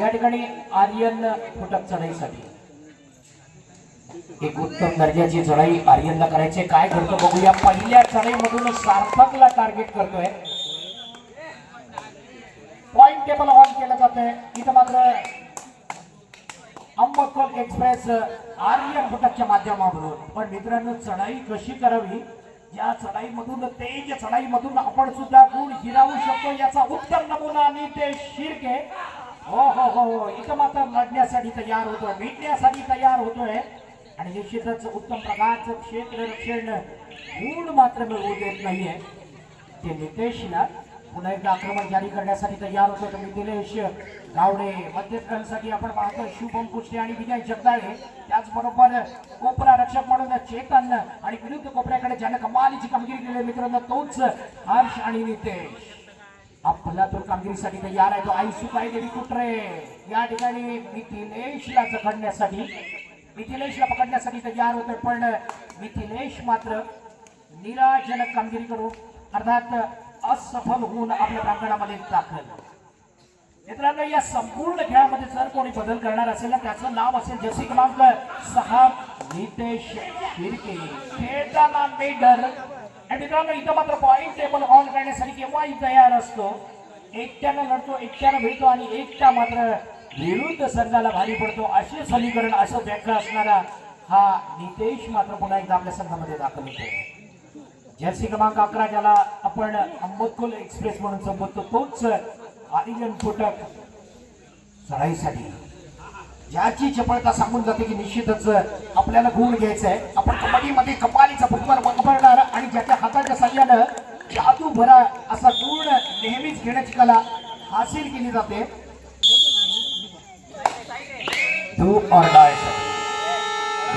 या ठिकाणी आर्यन फुटक चढाईसाठी. एक उत्तम दर्जाची चढाई आर्यनला करायची काय करतो बघूया. पहिल्या चढाईमधून सार्थकला टार्गेट करतोय. पॉइंट टेबल ऑन केलं जातंय. इथं मात्र अंबकोल एक्सप्रेस आर्यन फुटकच्या माध्यमामधून पण मित्रांनो चढाई कशी करावी? या चढाईमधून तेज चढाईमधून आपण सुद्धा गुण हिरावू शकतो. याचा उत्तम नमुना आणि ते शिर्के. हो हो हो हो. इथं मात्र लढण्यासाठी तयार होतोय भेटण्यासाठी तयार होतोय. आणि निश्चितच उत्तम प्रकारचं क्षेत्र रक्षण गुण मात्र मिळवू देत नाहीये. ते नितेशला पुन्हा एकदा आक्रमण जारी करण्यासाठी तयार होतो. तर मिथिलेश गावडे मध्यस्थांसाठी आपण पाहतो शुभम कुष्टे आणि विजय जगदाळे. त्याचबरोबर कोपरा रक्षक म्हणून चेतन आणि विरुद्ध कोपऱ्याकडे ज्यानं कमालीची कामगिरी केली. मित्रांनो तोच हर्ष आणि नितेश आपला कामगिरीसाठी तयार आहे तो आई सुकाई देवी कुटरे या ठिकाणी मिथिलेशला जखडण्यासाठी मिथिलेशला पकडण्यासाठी तयार होतं पण मिथिलेश मात्र निराजनक कामगिरी करू अर्थात असफल होऊन आपल्या प्रांगणामध्ये दाखल. मित्रांनो या संपूर्ण खेळामध्ये जर कोणी बदल करणार असेल ना त्याचं नाव असेल जसे क्रमांक सहा नितेश शिर्के. खेळताना मेडर आणि मित्रांनो इथं मात्र पॉईंट टेबल ऑन करण्यासाठी केव्हाही तयार असतो. एकट्यानं लढतो एकट्यानं भेटतो आणि एकटा मात्र विरुद्ध संघाला भारी पडतो. असे समीकरण असं व्याख्या असणारा हा नितेश मात्र पुन्हा एकदा आपल्या संघामध्ये दाखल होतो जर्सी क्रमांक अकरा ज्याला आपण अहमदकुल एक्सप्रेस म्हणून संबोधतो तोच आर्यन फुटक चढाईसाठी ज्याची चपळता सांगून जाते की निश्चितच आपल्याला गुण घ्यायचं आहे आपण कबड्डीमध्ये कपालीचा फुटबॉल वापरणार आणि ज्याच्या हाताच्या साह्यानं जादू भरा असा गुण नेहमीच घेण्याची कला हासिल केली जाते. Do dye die.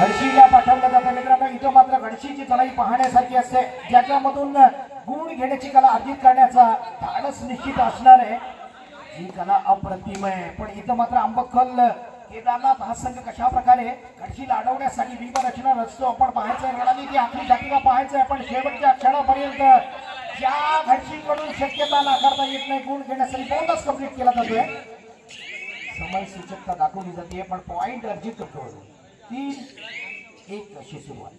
घडशीला पाठवलं जातं मित्रांनो इथं मात्र घडशीची तळाई पाहण्यासारखी असते. ज्याच्यामधून गुण घेण्याची कला अर्जित करण्याचा धाडस निश्चित असणार आहे. ही कला अप्रतिम आहे. पण इथं मात्र आंबखल केदारनाथ हा संघ कशा प्रकारे घडशीला अडवण्यासाठी विविध रचना रचतो आपण पाहायचंय रणनीती आपली जातीला पाहायचंय पण शेवटच्या क्षणापर्यंत ज्या घडशीकडून शक्यता नाकारता येत नाही गुण घेण्यासाठी बोनस कंप्लीट केला जातोय. समय सूचकता दाखवली जाते पण पॉइंट अर्जित करतो. तीन एक अशी सुरुवात.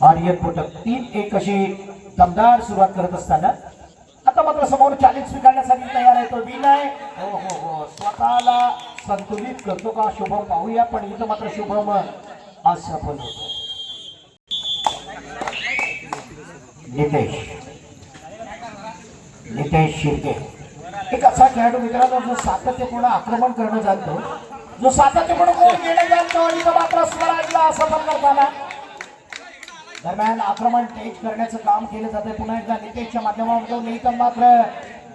आर्यन कोटक तीन एक अशी दमदार सुरुवात करत असताना आता मात्र समोर चॅलेंज स्वीकारण्यासाठी तयार आहे तो विनय. हो हो हो. स्वतःला संतुलित करतो का? शुभम पाहूया पण इथं मात्र शुभम असफल होतो. नितेश. नितेश शिर्के. एक असा खेळाडू मित्रांनो जो सातत्यपूर्ण आक्रमण करणं जाणतो. जो सातत्यपूर्ण गोल घेणं जाणतो आणि तो मात्र स्वराजला असफल करताना. दरम्यान आक्रमण तेज करण्याचं काम केलं जातं पुन्हा एकदा नितेशच्या माध्यमातून नितन तर मात्र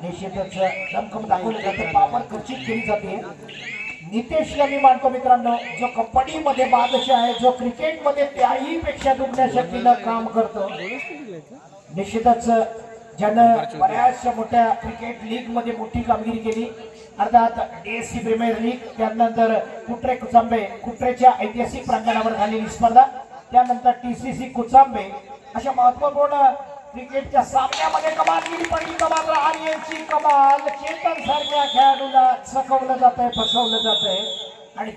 निश्चितच दमखम दाखवलं जातं. पावर खर्चित केली जाते. नितेश यांनी मानतो मित्रांनो जो कबड्डीमध्ये बादशाह आहे जो क्रिकेटमध्ये त्याही पेक्षा दुखण्या शक्तीनं काम करतो. निश्चितच ज्यानं बऱ्याचशा मोठ्या क्रिकेट लीगमध्ये मोठी कामगिरी केली. अर्थात डीएससी प्रीमियर लीग त्यानंतर कुट्रे कुचांबे कुट्रेच्या ऐतिहासिक प्रांगणावर झालेली स्पर्धा त्यानंतर टीसीसी कुचांबे अशा महत्त्वपूर्ण क्रिकेटच्या सामन्यामध्ये कमालगिरी पहिली कमाल मात्र कमाल चेतन सारख्या खेळाडूला चकवलं जात आहे फसवलं जात आहे आणि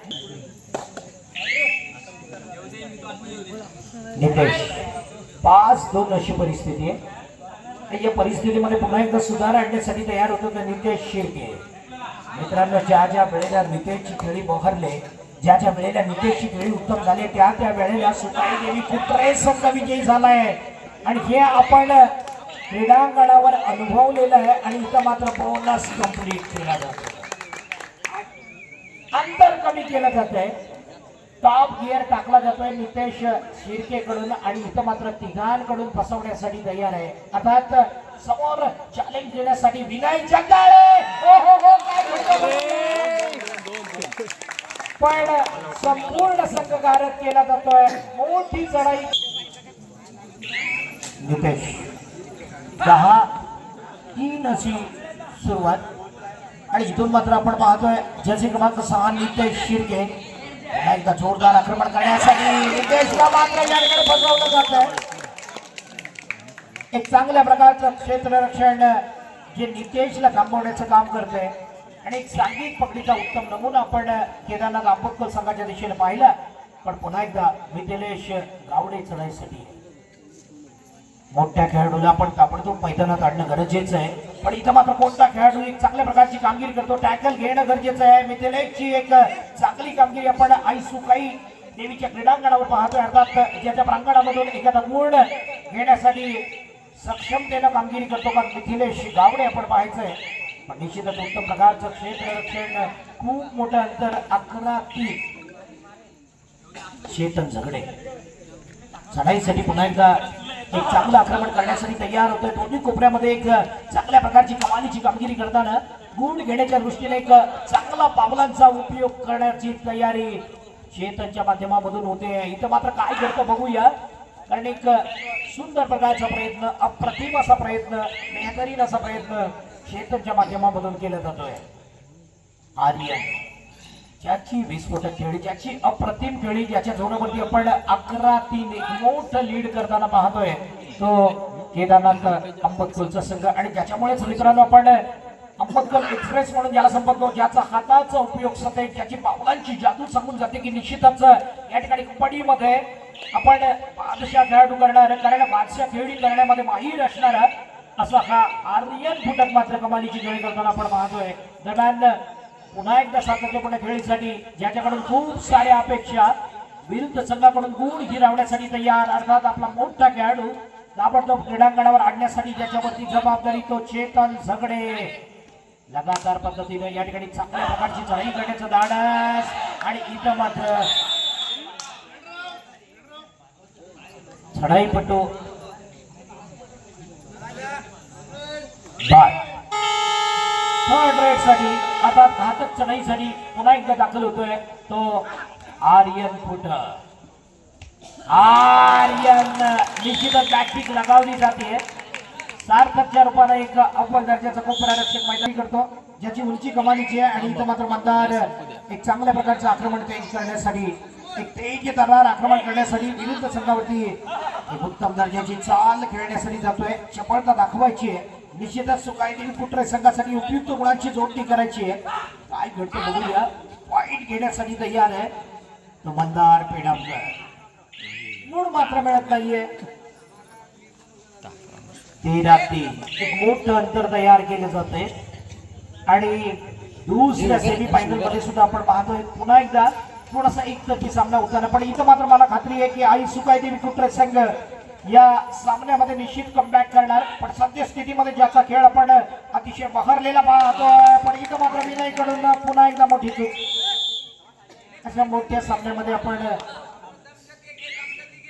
नितेश पाच दोन अशी परिस्थिती आहे. या परिस्थितीमध्ये पुन्हा एकदा सुधार आणण्यासाठी तयार होतो तर नितेश शिर्के मित्रांनो ज्या ज्या वेळेला नितेशची खेळी बहरले ज्या ज्या वेळेला नितेशची खेळी उत्तम झाली त्या त्या वेळेला सुताई देवी कुत्रे समजा विजयी झालाय. आणि हे आपण क्रीडांगणावर अनुभवलेलं आहे आणि इथं मात्र बोनस कंप्लीट केला जातो अंतर कमी केलं जात आहे टॉप गिअर टाकला जातोय नितेश शिर्केकडून आणि इथं मात्र तिघांकडून फसवण्यासाठी तयार आहे. अर्थात समोर चॅलेंज देण्यासाठी विनय जगदाळे हो हो हो पण संपूर्ण संघ गारद केला जातोय. मोठी चढाई. नितेश दहा तीन अशी सुरुवात. आणि इथून मात्र आपण पाहतोय जसे क्रमांक सहा नितेश शिर्के. एकदा जोरदार आक्रमण करण्यासाठी नितेशला मात्र या ठिकाणी जात एक चांगल्या प्रकारचं क्षेत्ररक्षण जे नितेशला थांबवण्याचं काम करतंय. आणि एक सांघिक पकडीचा उत्तम नमुना आपण केदारनाथ आंबेडकर संघाच्या दिशेने पाहिला. पण पुन्हा एकदा मिथिलेश गावडे चढाईसाठी. मोठ्या खेळाडूला आपण ताबडतोब मैदानात आणणं गरजेचं आहे. पण इथं मात्र कोणता खेळाडू एक चांगल्या प्रकारची कामगिरी करतो टॅकल घेणं गरजेचं आहे. मिथिलेशची एक चांगली कामगिरी आपण आई सुकाई देवीच्या क्रीडांगणावर पाहतोय. अर्थात ज्याच्या प्रांगणामधून एखादा गुण घेण्यासाठी सक्षमतेनं कामगिरी करतो. का मिथिलेश गावडे आपण पाहायचंय. पण निश्चितच उत्तम प्रकारचं क्षेत्ररक्षण खूप मोठं अंतर अकरा तीन चेतन झगडे. चढाईसाठी पुन्हा एकदा एक चांगलं आक्रमण करण्यासाठी तयार होतोय. दोन्ही कोपऱ्यामध्ये एक चांगल्या प्रकारची कमालीची कामगिरी करताना गुण घेण्याच्या दृष्टीने एक चांगला पावलांचा उपयोग करण्याची तयारी चेतनच्या माध्यमामधून होते. इथं मात्र काय करतं बघूया. कारण एक सुंदर प्रकारचा प्रयत्न अप्रतिम असा प्रयत्न बेहतरीन असा प्रयत्न चेतनच्या माध्यमामधून केला जातोय. आर्यन. ज्याची विस्फोटक खेळी ज्याची अप्रतिम खेळी ज्याच्या जोरावरती आपण अकरा तीन एक मोठं लीड करताना पाहतोय तो केदारनाथ अंबतकोलचा संघ. आणि ज्याच्यामुळेच मित्रांनो आपण अंबतकल एक्सप्रेस म्हणून ज्याला संपतो ज्याचा हाताचा उपयोग सतत ज्याची पावलांची जादू सांगून जाते की निश्चितच या ठिकाणी कबड्डीमध्ये आपण बादशाह खेळाडू करणार कारण बादशा खेळी करण्यामध्ये माहीर असणारा असा हा आर्यन फुटक मात्र कमालीची खेळी करताना आपण पाहतोय. दरम्यान पुन्हा एकदा सातत्यपणे खेळीसाठी ज्याच्याकडून खूप साऱ्या अपेक्षा विरुद्ध संघाकडून गुण हिरावण्यासाठी तयार अर्थात आपला मोठा खेळाडू ताबडतोब क्रीडांगणावर आणण्यासाठी ज्याच्यावरती जबाबदारी तो चेतन झगडे. लगातार पद्धतीने या ठिकाणी चांगल्या प्रकारची चढाई करण्याचं धाडस आणि इथं मात्र चढाईपटू बाय थर्ड रेडसाठी आता घातक चढाईसाठी पुन्हा एकदा दाखल होतोय तो आर्यन फुट आर्यन निश्चितच बॅटिंग लगावली जाते. सार्थकच्या रूपाने एक अव्वल दर्जाचा कोपरारक्षक मैदानी करतो ज्याची उंची कमालीची आहे आणि इथं मात्र मतदार एक चांगल्या प्रकारचं आक्रमण तेज करण्यासाठी एक तेज दरार आक्रमण करण्यासाठी विरुद्ध संघावरती एक उत्तम दर्जाची चाल खेळण्यासाठी जातोय. चपळता दाखवायची आहे. निश्चितच सुकायदेवी पुत्र संघासाठी उपयुक्त गुणांची जोडणी करायची आहे? काय घडतं बघूया. पॉईंट घेण्यासाठी तयार आहे. तो मंदार पेडामकर मूळ मात्र मिळत नाहीये. तेरा तीन. एक मोठं अंतर तयार केलं जाते आणि दुसऱ्या सेमी फायनलमध्ये सुद्धा आपण पाहतोय. पुन्हा एकदा थोडासा एकतर्फी सामना होताना पण इथं मात्र मला खात्री आहे की आई सुकायदेवी कुत्र संघ या सामन्यामध्ये निश्चित कमबॅक करणार. पण सद्यस्थितीमध्ये ज्याचा खेळ आपण अतिशय बहरलेला पाहतोय पण इथं मात्र विनयकडून पुन्हा एकदा मोठी चूक. अशा मोठ्या सामन्यामध्ये आपण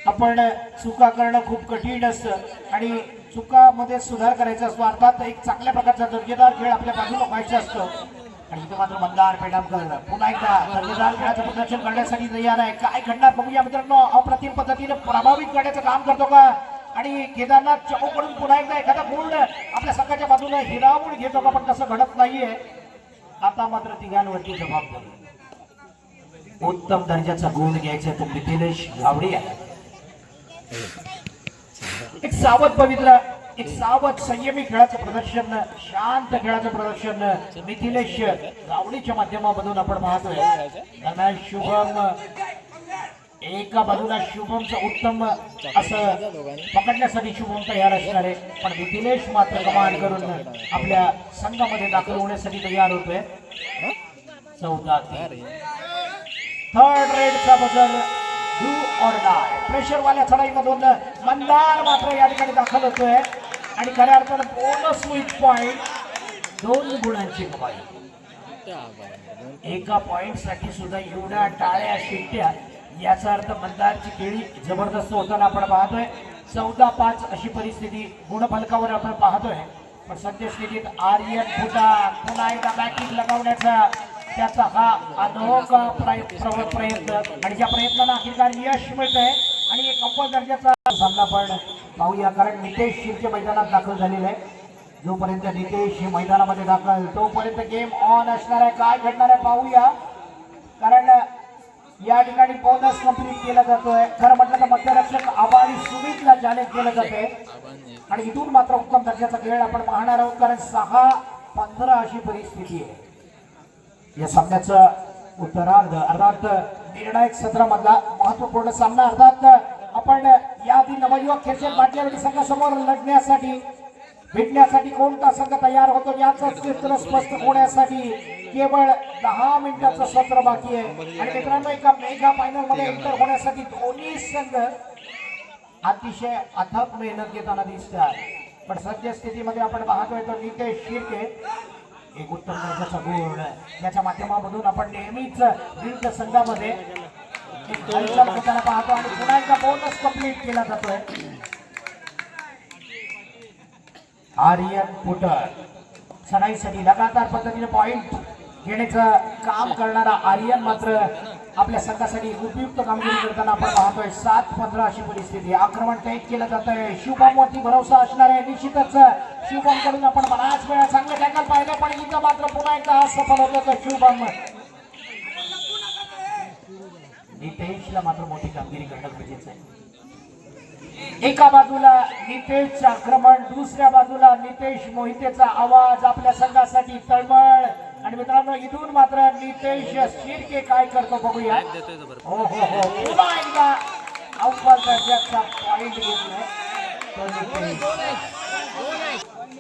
आपण चुका करणं खूप कठीण असतं. आणि चुकामध्ये सुधार करायचा असतो. अर्थात एक चांगल्या प्रकारचा दर्जेदार खेळ आपल्या बाजूला व्हायचा असतो. आणि इथं मात्र मंदार पेडामकर पुन्हा एकदा दर्जेदार खेळाचं प्रदर्शन करण्यासाठी तयार आहे. काय घडणार बघूया मित्रांनो. अप्रतिम पद्धतीने प्रभावित करण्याचं काम करतो का? आणि केदारनाथ चौकडून पुन्हा एकदा एखादा गोल्ड आपल्या संघाच्या बाजूला हिरावून घेतो का? पण तसं घडत नाहीये. आता मात्र तिघांवरती जबाबदारी उत्तम दर्जाचा गुण घ्यायचा तो मिथिलेश गावडे आहे एक सावध पवित्र. एक सावध संयमी खेळाचं प्रदर्शन शांत खेळाचं प्रदर्शन मिथिलेश गावडीच्या माध्यमामधून आपण पाहतोय. दरम्यान शुभम एका बाजूला शुभमचं उत्तम असं पकडण्यासाठी शुभम तयार असणार आहे. पण मिथिलेश मात्र कमाल करून आपल्या संघामध्ये दाखल होण्यासाठी तयार होतोय. चौदा थर्ड रेडचा बदल डू ऑर डाय प्रेशरवाल्या चढाईमधून मंदार मात्र या ठिकाणी दाखल होतोय. आणि खऱ्या अर्थानं बोनस विथ पॉइंट दोन गुणांची कमाई एका पॉइंटसाठी सुद्धा एवढ्या टाळ्या शिट्ट्या याचा अर्थ मंदारची खेळी जबरदस्त होताना आपण पाहतोय. चौदा पाच अशी परिस्थिती गुणफलकावर आपण पाहतोय. पण सद्यस्थितीत आर्यन फुटा पुन्हा एकदा बॅटिंग लगावण्याचा त्याचा हा अनोखा प्रय- प्रयत्न. आणि ज्या प्रयत्नाला अखेरकार यश मिळत आहे आणि एक अव्वल दर्जाचा सामना पण पाहूया कारण नितेश शिर्के मैदानात दाखल झालेला आहे. जोपर्यंत नितेश हे मैदानामध्ये दाखल तोपर्यंत गेम ऑन असणार आहे. काय घडणार आहे पाहूया. कारण या ठिकाणी बोनस कंप्लीट केला जातोय. खरं म्हटलं तर मध्यरक्षक आबा सुमितला जाहीर केलं जाते आणि इथून मात्र उत्तम दर्जाचा खेळ आपण पाहणार आहोत कारण सहा पंधरा अशी परिस्थिती आहे. या सामन्याचं उत्तरार्ध अर्थात निर्णायक सत्रामधला महत्त्वपूर्ण सामना. अर्थात आपण याआधी नवयुवक खेळचे पाटल्यावडी संघासमोर लढण्यासाठी भेटण्यासाठी कोणता संघ तयार होतो याचं चित्र स्पष्ट होण्यासाठी केवळ दहा मिनिटाचं सत्र बाकी आहे. आणि मित्रांनो एका मेगा फायनलमध्ये एंटर होण्यासाठी दोन्ही संघ अतिशय अथक मेहनत घेताना दिसतात. पण सद्यस्थितीमध्ये आपण पाहतोय तो नितेश शिर्के. एक उत्तम दर्जाचा याच्या माध्यमामधून आपण नेहमीच विविध संघामध्ये होताना पाहतो आणि पुन्हा एकदा बोनस कंप्लीट केला जातोय. आर्यन पुटर. सणाईसाठी लगातार पद्धतीने पॉइंट घेण्याचं काम करणारा आर्यन मात्र आपल्या संघासाठी उपयुक्त कामगिरी करताना आपण पाहतोय सात पंधरा अशी परिस्थिती. आक्रमण कैद केलं जात आहे शिवबाम वरती भरोसा असणार आहे निश्चितच. शिवबामकडून आपण बराच वेळा चांगलं टॅकल पाहिलं पण इथं मात्र पुन्हा एकदा सफल होत तर शिवबाम नितेशला मात्र मोठी कामगिरी करणं गरजेचं आहे. एका बाजूला नितेशचं आक्रमण दुसऱ्या बाजूला नितेश मोहितेचा आवाज आपल्या संघासाठी तळमळ. आणि मित्रांनो इथून मात्र नितेश शिर्के काय करतो बघूया. हो हो हो. पुन्हा एकदा अव्वल दर्जाचा पॉइंट घेतलाय. नितेश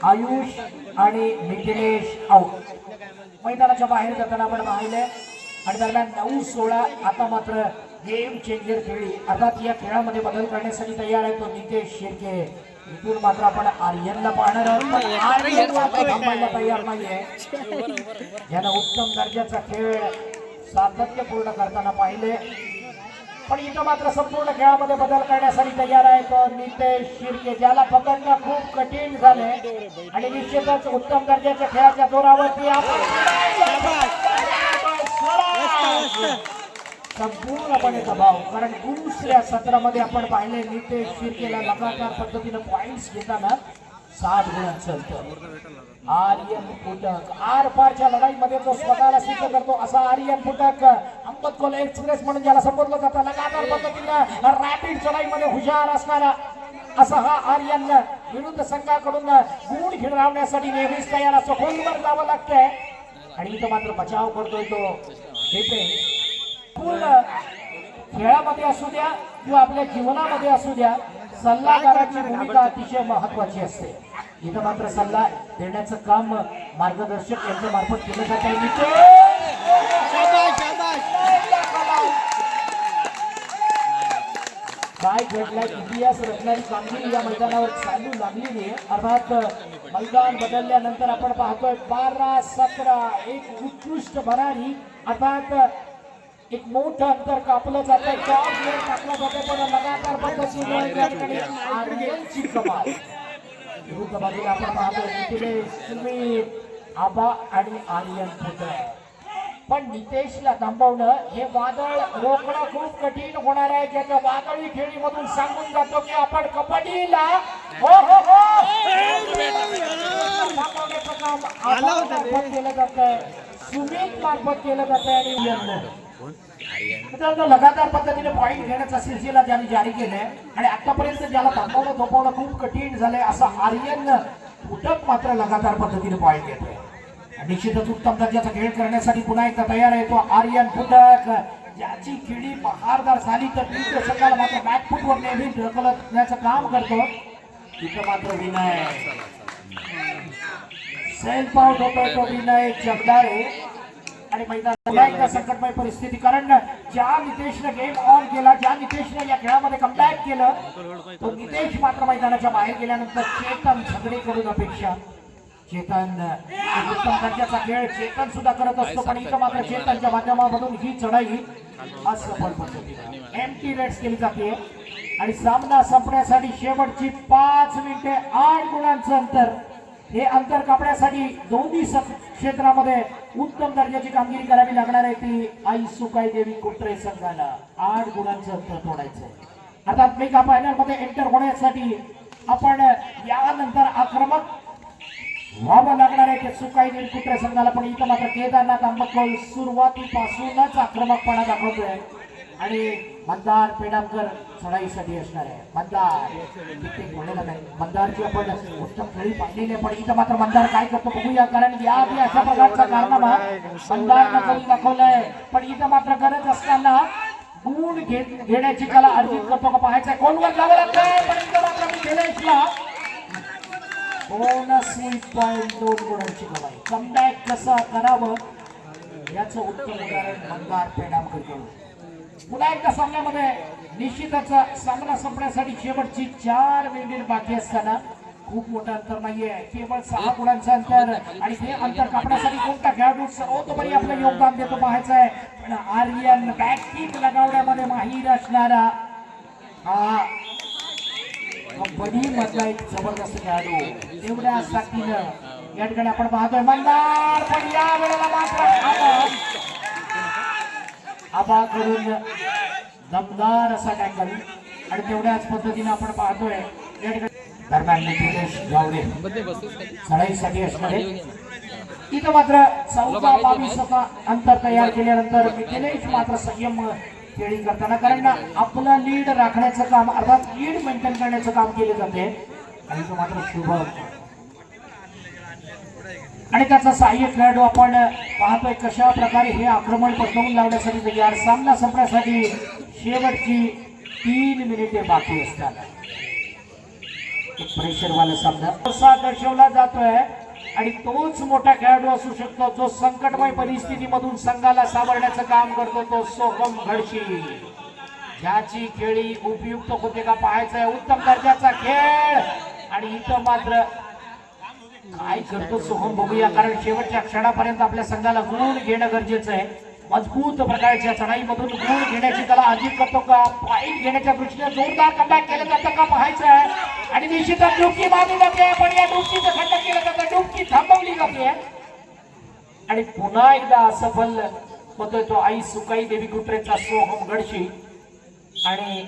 आयुष आणि निखिलेश आऊट मैदानाच्या बाहेर जाताना आपण पाहिले आणि दरम्यान नऊ सोळा आता मात्र गेम चेंजर खेळी. अर्थात या खेळामध्ये बदल करण्यासाठी तयार आहे तो नितेश शिर्के. इथून मात्र आपण आर्यनला पाहणार आहोत. थांबायला तयार नाहीये. यानं उत्तम दर्जाचा खेळ सातत्यपूर्ण करताना पाहिले. पण इथं मात्र संपूर्ण खेळामध्ये बदल करण्यासाठी तयार आहे तो नितेश शिर्के ज्याला पकडणं खूप कठीण झाले आणि निश्चितच उत्तम दर्जाच्या खेळाच्या जोरावरती आपण संपूर्णपणे दबाव. कारण दुसऱ्या सत्रामध्ये आपण पाहिले नितेश शिर्केला लगातार पद्धतीनं पॉइंट्स घेताना सात गुणांचं अंतर. आर्यन फुटक आर पारच्या लढाईमध्ये जो स्वतःला सिद्ध करतो असा आर्यन फुटक अंबतकोल एक्सप्रेस म्हणून ज्याला संबोधलं जातं लगातार पद्धतीनं रॅपिड चढाईमध्ये हुशार असणारा असा हा आर्यन विरुद्ध संघाकडून गुण खेळवण्यासाठी नेहमीच तयार असतो. खोलवर जावं लागतंय. आणि इथं मात्र बचाव करतोय तो पूर्ण खेळामध्ये असू द्या किंवा आपल्या जीवनामध्ये असू द्या सल्लागाराची भूमिका अतिशय महत्वाची असते. इथं मात्र सल्ला देण्याचं काम मार्गदर्शक यांच्या मार्फत केलं जात आहे. काय घडलाय? इतिहास रचणारी कामगिरी या मैदानावर चालू लागलेली आहे. अर्थात मैदान बदलल्यानंतर आपण पाहतोय बारा सतरा एक उत्कृष्ट भरारी. अर्थात एक मोठं अंतर कापलं जातंय टॉप वेळ टाकलं जातंय पण लगातार ठिकाणी आर्यनची कमाल. विरुद्ध बाजूला आपण पाहतोय सुमित आबा आणि आर्यन पुतळे पण नितेशला थांबवणं हे वादळ रोखणं खूप कठीण होणार आहे. ज्याच्या वादळी खेळीमधून सांगून जातो की आपण कबड्डीला हो हो हो. थांबवण्याचं काम केलं जातंय. सुमित मार्फत केलं जातंय आणि मित्रांनो लगातार पद्धतीने पॉईंट घेण्याचा सिलसिला ज्यांनी जारी केलाय आणि आतापर्यंत ज्याला थांबवणं झोपवणं खूप कठीण झालंय असं आर्यन उठक मात्र लगातार पद्धतीने पॉईंट घेतोय. निश्चितच उत्तम दर्जाचा खेळ करण्यासाठी पुन्हा एकदा तयार आहे तो आर्यन फुटक ज्याची खेळी बहारदार झाली तर विरुद्ध संघाला मात्र बॅकफुटवर नेहमी ढकलण्याचं काम करतो. तिथं मात्र विनय. सेल्फ आउट होतोय तो विनय जगदारे आणि मैदान एकदा संकटमय परिस्थिती. कारण ज्या नितेशनं गेम ऑन केला ज्या नितेशनं या खेळामध्ये कमबॅक केलं तो नितेश मात्र मैदानाच्या बाहेर गेल्यानंतर चेतन झगडेकडून अपेक्षा. चेतन उत्तम दर्जाचा खेळ चेतन सुद्धा करत असतो पण इथं मात्र चेतनच्या माध्यमामधून ही चढाई असफल पद्धतीने एमटी रेट्स केली जाते. आणि सामना संपण्यासाठी शेवटची पाच मिनिटे आठ गुणांचं अंतर. हे अंतर कापण्यासाठी दोन्ही स- क्षेत्रामध्ये उत्तम दर्जाची कामगिरी करावी लागणार आहे ती आई सुकाई देवी कुत्रे संघाला. आठ गुणांचं अंतर तोडायचं अर्थात मेगा फायनलमध्ये एंटर होण्यासाठी आपण यानंतर आक्रमक व्हावं लागणार आहे ते सुकाई देवी कुत्रे संघाला. पण इथं मात्र केदारनाथ आंबटकोल सुरुवातीपासूनच आक्रमकपणा दाखवतोय. आणि मतदार पेडामकर चढाईसाठी असणार आहे. मतदार कित्येक बोललेला नाही. मंदारची आपण उत्तम खेळी पाहिलेली आहे पण इथं मात्र मतदार काय करतो बघूया कारण या आधी अशा प्रकारचा कारनामा मतदार करून दाखवलाय. पण इथं मात्र करत असताना गुण घे- घेण्याची कला अर्जित करतो का पाहायचंय. कोणवर जावं लागतंय पण इथं मात्र मी गेलेशला बोनस पॉईंट दोन गुणांची कमाई. कमबॅक कसं करावं? याचं उत्तम उदाहरण मतदार पेडामकर करू पुन्हा एकदा सामन्यामध्ये निश्चितच सामना संपण्यासाठी शेवटची चार मिनिट बाकी असताना खूप मोठं अंतर नाहीये. केवळ सहा गुणांचं अंतर आणि हे अंतर कापण्यासाठी कोणता खेळाडू सर्वतोपरी आपलं योगदान देतो पाहायचं आहे पण आर्यन बॅकिंग लगावण्यामध्ये माहीर असणारा हा कंपनी मधला एक जबरदस्त खेळाडू. तेवढ्या साथीनं या ठिकाणी आपण पाहतोय. मंदार पण या वेळेला मात्र आपण आबाकडून दमदार असा टॅकल आणि तेवढ्याच पद्धतीने आपण पाहतोय दरम्यान नितीश गावडे. चढाईसाठी असणारे इथं मात्र चौदा बावीस अंतर तयार केल्यानंतर मिथिलेश मात्र संयम खेळी करताना कारण ना आपलं लीड राखण्याचं काम अर्थात लीड मेंटेन करण्याचं काम केले जाते आणि तो मात्र शुभ आणि त्याचा सहाय्य खेळाडू आपण पाहतोय कशा प्रकारे हे आक्रमण पटवून लावण्यासाठी तयार. सामना संपण्यासाठी शेवटची तीन मिनिटे बाकी असतात. प्रेशरवाला सामना. असा दर्शवला जातोय. आणि तोच मोठा खेळाडू असू शकतो जो संकटमय परिस्थितीमधून संघाला सावरण्याचं काम करतो तो सोहम घडशी ज्याची खेळी उपयुक्त होते का पाहायचंय. उत्तम दर्जाचा खेळ. आणि इथं मात्र काय करतो सोहम बघूया कारण शेवटच्या क्षणापर्यंत आपल्या संघाला गुण घेणं गरजेचं आहे. मजबूत प्रकारच्या चढाईमधून गुण घेण्याची त्याला अजित करतो का? फाईट घेण्याच्या दृष्टीने जोरदार कमबॅक केलं जातं का पाहायचं आहे. आणि निश्चितच डुबकी मारली जाते पण या डुबकीचं खंडन केलं जातं. डुबकी थांबवली जाते. आणि पुन्हा एकदा असफल होतोय तो आई सुकाई देवी कुत्रेचा सोहम गडशी. आणि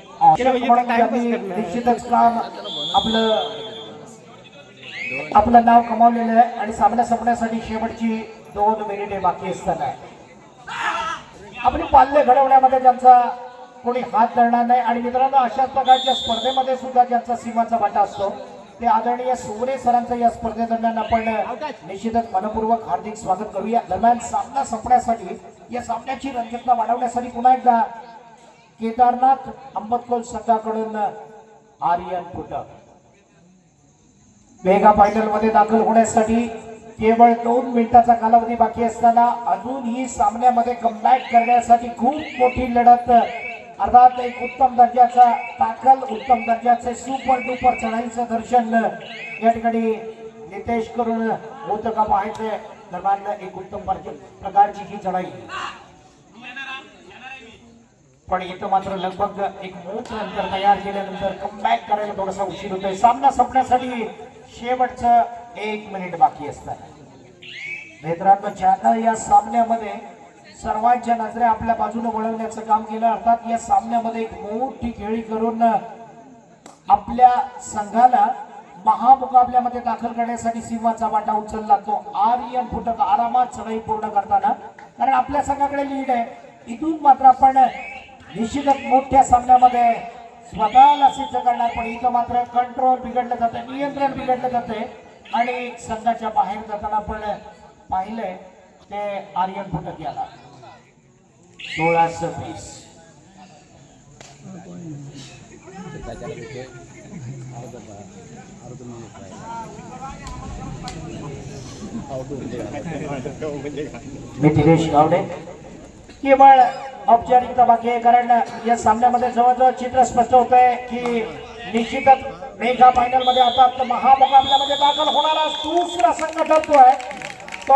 म्हणून यांनी निश्चितच काम आपलं आपलं नाव कमावलेलं आहे आणि सामना संपण्यासाठी शेवटची दोन मिनिटे बाकी असताना. आपली पाल्य घडवण्यामध्ये त्यांचा कोणी हात धरणार नाही आणि मित्रांनो अशाच प्रकारच्या स्पर्धेमध्ये सुद्धा ज्यांचा सीमाचा वाटा असतो ते आदरणीय सुवरे सरांचं या स्पर्धेदरम्यान आपण निश्चितच मनपूर्वक हार्दिक स्वागत करूया. दरम्यान सामना संपण्यासाठी या सामन्याची रंजकता वाढवण्यासाठी पुन्हा एकदा केदारनाथ अंबतकोल संघाकडून आर्यन पुटक. मेगा फायनलमध्ये दाखल होण्यासाठी केवळ दोन मिनिटाचा कालावधी बाकी असताना अजूनही सामन्यामध्ये कमबॅक करण्यासाठी खूप मोठी लढत. अर्थात एक उत्तम दर्जाचा ताकल उत्तम दर्जाचे सुपर डुपर चढाईचं दर्शन. या ठिकाणी नितेश करून होतं का पाहायचंय दरम्यान एक उत्तम प्रकारची ही चढाई. पण इथं मात्र लगभग एक मोठं अंतर तयार केल्यानंतर कमबॅक करायला थोडासा उशीर होतोय. सामना संपण्यासाठी शेवटचं एक मिनिट बाकी असतात मित्रांनो ज्यानं या सामन्यामध्ये सर्वांच्या नजरे आपल्या बाजूने वळवण्याचं काम केलं अर्थात या सामन्यामध्ये एक मोठी खेळी करून आपल्या संघाला महामुकाबल्यामध्ये दाखल करण्यासाठी सिंहाचा वाटा उचलला. तो आर्यन फुटक आरामात चढाई पूर्ण करताना कारण आपल्या संघाकडे लीड आहे. इथून मात्र आपण निश्चितच मोठ्या सामन्यामध्ये स्वतःला सिद्ध करणार पण इथं मात्र कंट्रोल बिघडलं जातं नियंत्रण बिघडलं जाते आणि संघाच्या बाहेर जाताना पण पाहिलंय ते आर्यन फुटक याला. सोळा सव्वीस. मी दिनेश गावडे केवळ औपचारिकता बाकी आहे कारण या सामन्यामध्ये जवळजवळ चित्र स्पष्ट होत आहे की निश्चितच मेगा फायनलमध्ये आता महामुकाबल्यामध्ये दाखल होणारा दुसरा संघ ठरतोय. तो